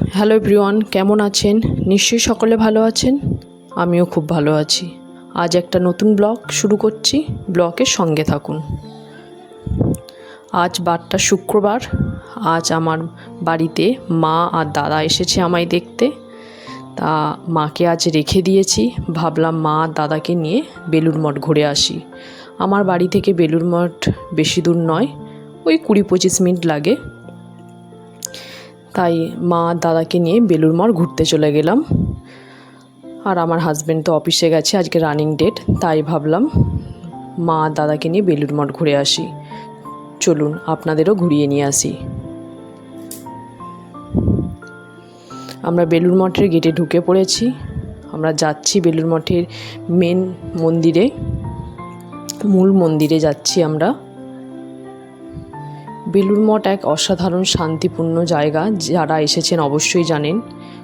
Hello everyone কেমন আছেন? নিশ্চয়ই সকলে ভালো আছেন? আমিও খুব ভালো আছি। আজ একটা নতুন ব্লগ শুরু করছি। ব্লগের সঙ্গে থাকুন। আজ বারটা শুক্রবার। আজ আমার বাড়িতে মা আর দাদা এসেছে আমায় দেখতে। তা মাকে আজ রেখে দিয়েছি। ভাবলাম মা আর দাদাকে নিয়ে বেলুর মঠ ঘুরে আসি। আমার বাড়ি থেকে বেলুর মঠ বেশি দূর নয়, ওই কুড়ি পঁচিশ মিনিট লাগে। তাই মা দাদাকে নিয়ে বেলুর মঠ ঘুরতে চলে গেলাম। আর আমার হাজব্যান্ড তো অফিসে গেছে, আজকে রানিং ডেট তাই ভাবলাম মা দাদাকে নিয়ে বেলুর মঠ ঘুরে আসি। চলুন, আপনাদেরও ঘুরিয়ে নিয়ে আসি। আমরা বেলুর মঠের গেটে ঢুকে পড়েছি। আমরা যাচ্ছি বেলুর মঠের মেন মন্দিরে, মূল মন্দিরে যাচ্ছি আমরা। বেলুর মঠ এক অসাধারণ শান্তিপূর্ণ জায়গা। যারা এসেছেন অবশ্যই জানেন,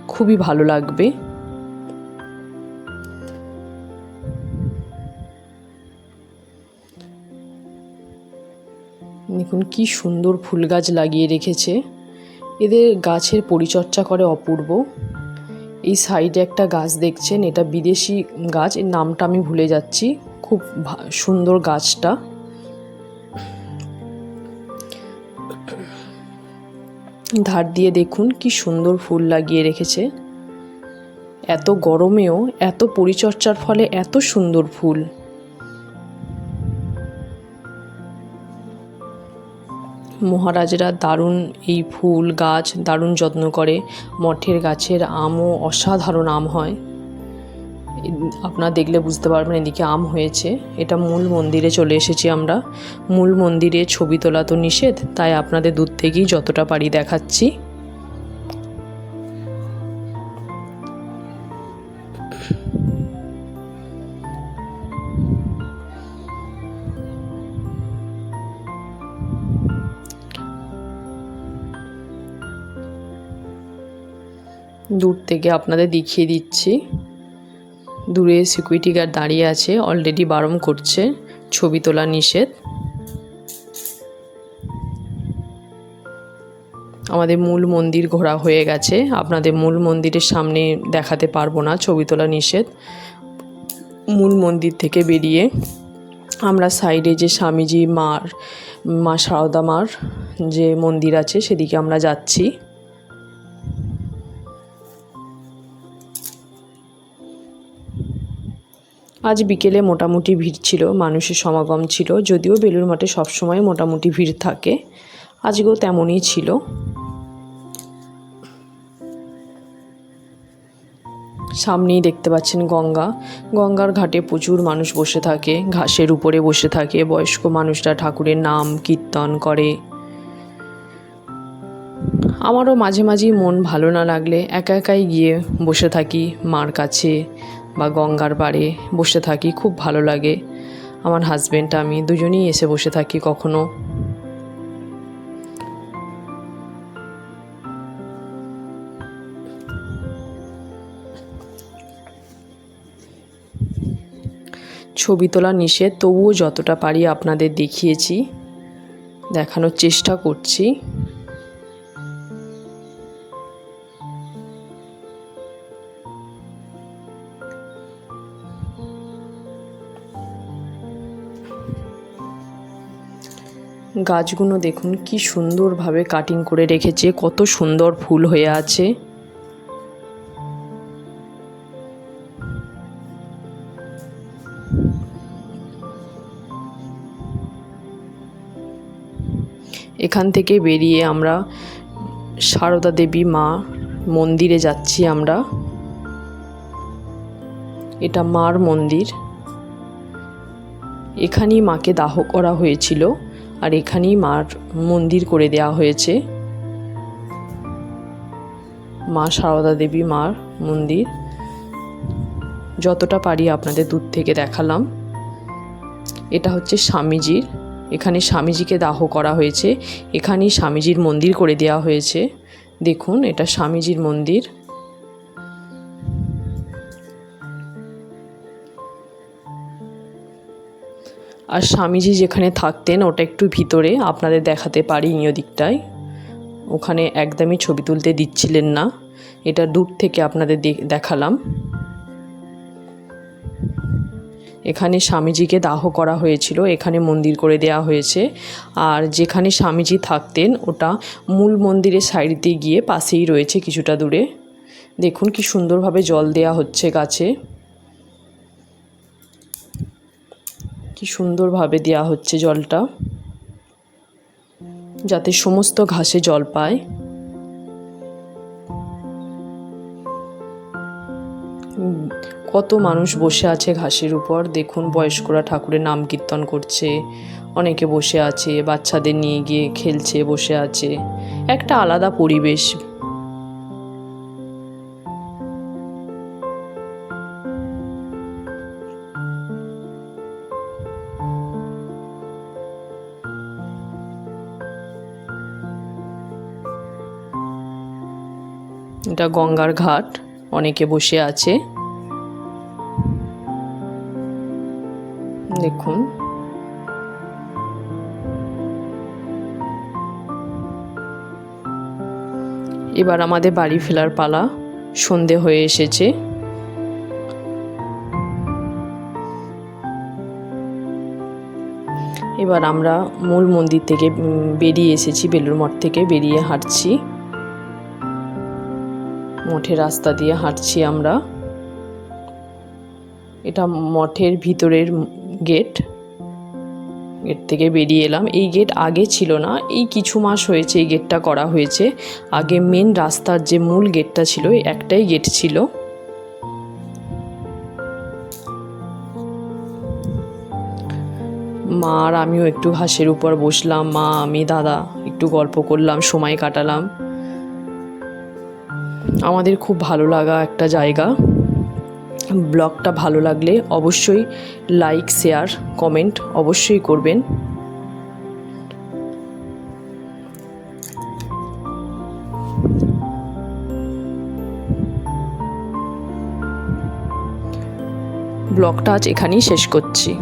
খুবই ভালো লাগবে। দেখুন, কি সুন্দর ফুল গাছ লাগিয়ে রেখেছে। এদের গাছের পরিচর্যা করে অপূর্ব। এই সাইডে একটা গাছ দেখছেন, এটা বিদেশি গাছ। এর নামটা আমি ভুলে যাচ্ছি। খুব সুন্দর গাছটা। ধার দিয়ে দেখুন কি সুন্দর ফুল লাগিয়ে রেখেছে। এত গরমেও, এত পরিচর্যার ফলে এত সুন্দর ফুল। মহারাজরা দারুণ এই ফুল গাছ দারুণ যত্ন করে। মঠের গাছের আমও অসাধারণ আম হয়। আপনারা দেখলে বুঝতে পারবেন এদিকে আম হয়েছে। এটা মূল মন্দিরে চলে এসেছি আমরা। মূল মন্দিরে ছবি তোলা তো নিষেধ, তাই আপনাদের দূর থেকেই যতটা পারি দেখাচ্ছি। দূর থেকে আপনাদের দেখিয়ে দিচ্ছি। দূরে সিকিউরিটি গার্ড দাঁড়িয়ে আছে অলরেডি বারণ করছে, ছবি তোলা নিষেধ। আমাদের মূল মন্দির ঘোরা হয়ে গেছে, আপনাদের মূল মন্দিরের সামনে দেখাতে পারব না, ছবি তোলা নিষেধ। মূল মন্দির থেকে বেরিয়ে আমরা সাইডে যে স্বামীজি মার, মা সারদা মার যে মন্দির আছে, সেদিকে আমরা যাচ্ছি। আজ বিকেলে মোটামুটি ভিড় ছিল, মানুষের সমাগম ছিল, যদিও বেলুর মাঠে সবসময় মোটামুটি ভিড় থাকে। আজকেও তেমনই ছিল। সামনেই দেখতে পাচ্ছেন গঙ্গা। গঙ্গার ঘাটে প্রচুর মানুষ বসে থাকে, ঘাসের উপরে বসে থাকে, বয়স্ক মানুষরা ঠাকুরের নাম কীর্তন করে। আমারও মাঝে মাঝেই মন ভালো না লাগলে একা একাই গিয়ে বসে থাকি মার কাছে। বা গঙ্গার পাড়ে বসে থাকি, খুব ভালো লাগে। আমার হাজব্যান্ড আমি দুজনেই এসে বসে থাকি কখনো। ছবি তোলা নিষেধ, তবুও যতটা পারি আপনাদের দেখিয়েছি, দেখানোর চেষ্টা করছি। গাছগুলো দেখুন, কি সুন্দরভাবে কাটিং করে রেখেছে, কত সুন্দর ফুল হয়ে আছে। এখান থেকে বেরিয়ে আমরা সারদা দেবী মা মন্দিরে যাচ্ছি আমরা। এটা মার মন্দির। এখানেই মাকে দাহ করা হয়েছিল। আর এখানেই মার মন্দির করে দেওয়া হয়েছে। মা সারদা দেবী মার মন্দির। যতটা পারি আপনাদের দূর থেকে দেখালাম। এটা হচ্ছে স্বামীজির। এখানে স্বামীজিকে দাহ করা হয়েছে। এখানেই স্বামীজির মন্দির করে দেওয়া হয়েছে। দেখুন, এটা স্বামীজির মন্দির। আর স্বামীজি যেখানে থাকতেন, ওটা একটু ভিতরে, আপনাদের দেখাতে পারি ইয় দিকটায়। ওখানে একদমই ছবি তুলতে দিচ্ছিলেন না। এটা দূর থেকে আপনাদের দেখালাম। এখানে স্বামীজিকে দাহ করা হয়েছিল, এখানে মন্দির করে দেওয়া হয়েছে। আর যেখানে স্বামীজি থাকতেন, ওটা মূল মন্দিরের সাইডে গিয়ে পাশেই রয়েছে কিছুটা দূরে। দেখুন কি সুন্দরভাবে জল দেয়া হচ্ছে গাছে। কি সুন্দরভাবে দেওয়া হচ্ছে জলটা, যাতে সমস্ত ঘাসে জল পায়। কত মানুষ বসে আছে ঘাসের উপর। দেখুন, বয়স্করা ঠাকুরের নাম কীর্তন করছে, অনেকে বসে আছে, বাচ্চাদের নিয়ে গিয়ে খেলছে, বসে আছে। একটা আলাদা পরিবেশ। এটা গঙ্গার ঘাট, অনেকে বসে আছে। দেখুন। এবার আমাদের বাড়ি ফেরার পালা, সন্ধে হয়ে এসেছে। এবার আমরা মূল মন্দির থেকে বেরিয়ে এসেছি বেলুর মঠ থেকে বেরিয়ে হাঁটছি। মঠের রাস্তা দিয়ে হাঁটছি আমরা। এটা মঠের ভিতরের গেট। গেট থেকে বেরিয়ে এলাম। এই গেট আগে ছিল না, এই কিছু মাস হয়েছে এই গেটটা করা হয়েছে। আগে মেন রাস্তার যে মূল গেটটা ছিল একটাই গেট ছিল। মা আর আমিও একটু ঘাসের উপর বসলাম। মা, আমি, দাদা একটু গল্প করলাম, সময় কাটালাম। আমাদের খুব ভালো লাগা একটা জায়গা। ব্লগটা ভালো লাগলে অবশ্যই লাইক শেয়ার কমেন্ট অবশ্যই করবেন। ব্লগটা আজ এখানেই শেষ করছি।